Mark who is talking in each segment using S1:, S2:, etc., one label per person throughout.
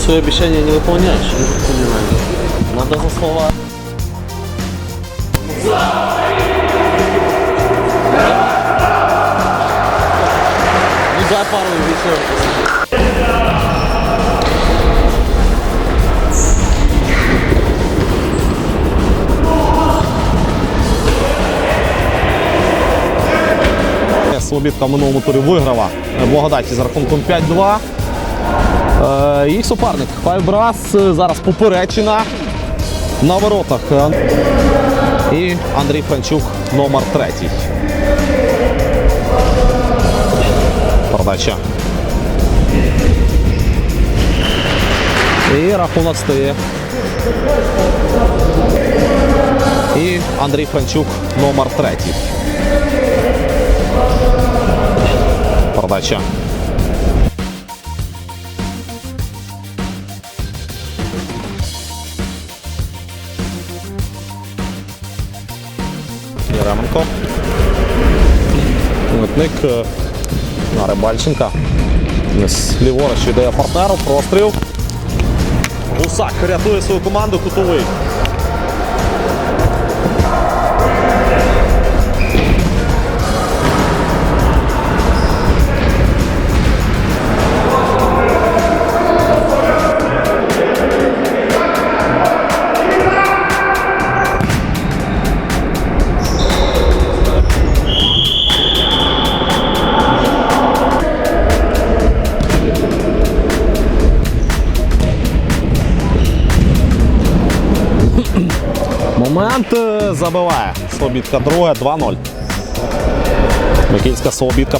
S1: свои обещания не выполняешь. Не понимаю. Надо за слова. Ну дай пару веселых.
S2: Слобідка в минулому турі виграла Благодаті з рахунком 5-2. Е, Їх суперник Файбрас е, зараз поперечина на воротах. І Андрій Франчук номер третій. Передача. І рахунок стає. І Андрій Франчук номер третій. Передача. Яременко. Митник е, на Рибальченка. Ліворуч віддає партнеру. Простріл. Гусак рятує свою команду кутовий. Момент е, забиває. Слобідка друге, 2-0. Микільська Слобідка.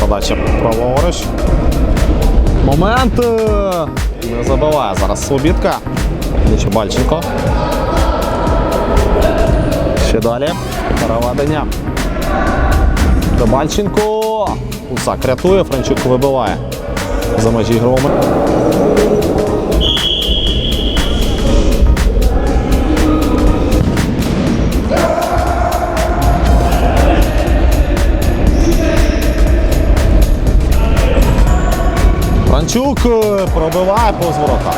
S2: Передача праворуч. Момент не забиває зараз Слобідка. Бальченко. Ще далі. Переведення. Добальченко. Усак рятує, Франчук вибиває за межі ігровими. Франчук е, пробиває по зворотах.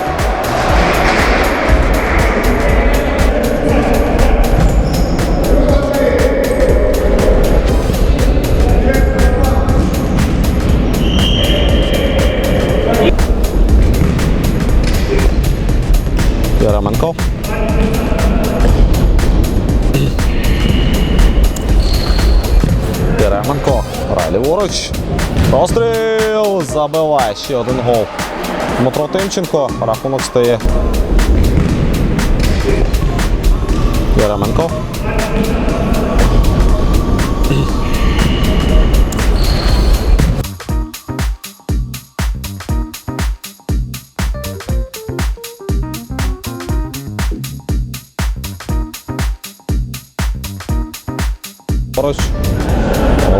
S2: Яременко. Яременко. Грає ліворуч. Розстріл! Забиває ще один гол. Дмитро Тимченко. Рахунок стає. Яременко.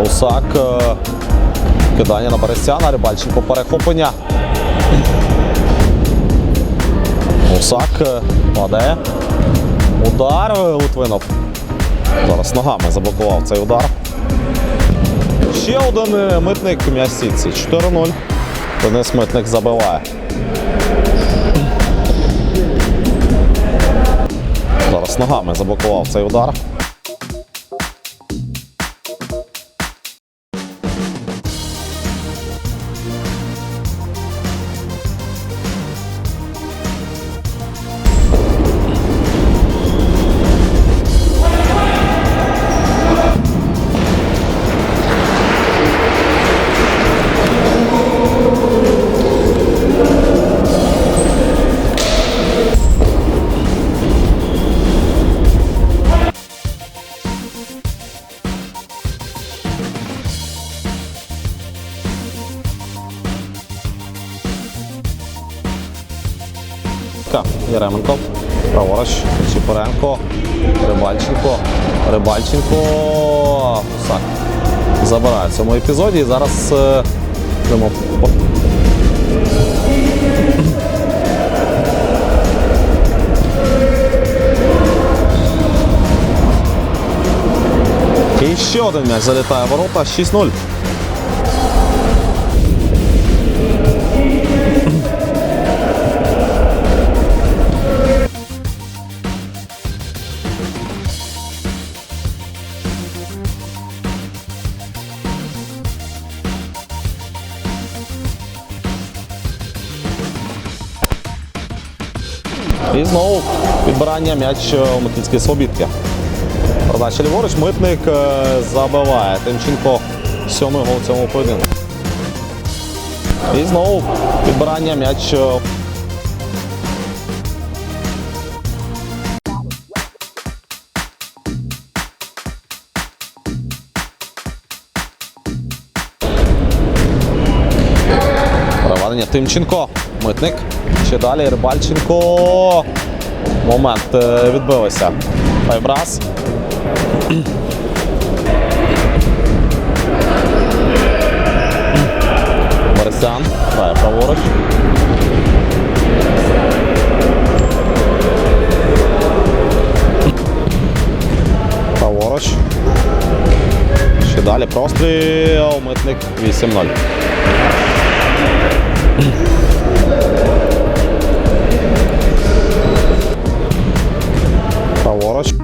S2: Усак. Кидання на Берестяна, Рибальченко перехоплення. Усак е, падає. Удар е, Литвинов. Зараз ногами заблокував цей удар. Ще один е, митник в м'ясіці. 4-0. Денис Митник забиває. Зараз ногами заблокував цей удар. Ка, Яременко. Праворуч. Чіпоренко. Рибальченко. Рибальченко. Сак. забирає в цьому епізоді. І зараз е, І ще один м'яч залітає ворота 6-0. І знову відбирання м'яч у Микільській Слобідки. Передача ліворуч, митник е, забиває. Тимченко сьомий гол цьому поєдинку. І знову відбирання м'яч. Тимченко. Митник. Ще далі Рибальченко. Момент е, відбилися. Файбрас. Борисян. Грає праворуч. Праворуч. Ще далі простріл. Митник 8-0. Праворуч.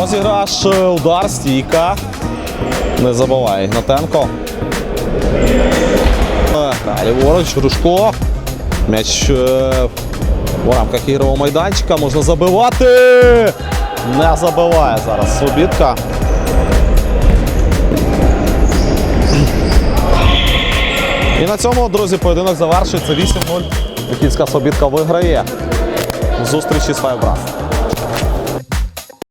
S2: Розіграш, е, удар, стійка. Не забуває Ігнатенко. Е, Далі ворож, Рушко. М'яч е, у рамках ігрового майданчика можна забивати. Не забиває зараз Слобідка. І на цьому, друзі, поєдинок завершується 8-0. Вікінська Слобідка виграє в зустрічі з Файбрас.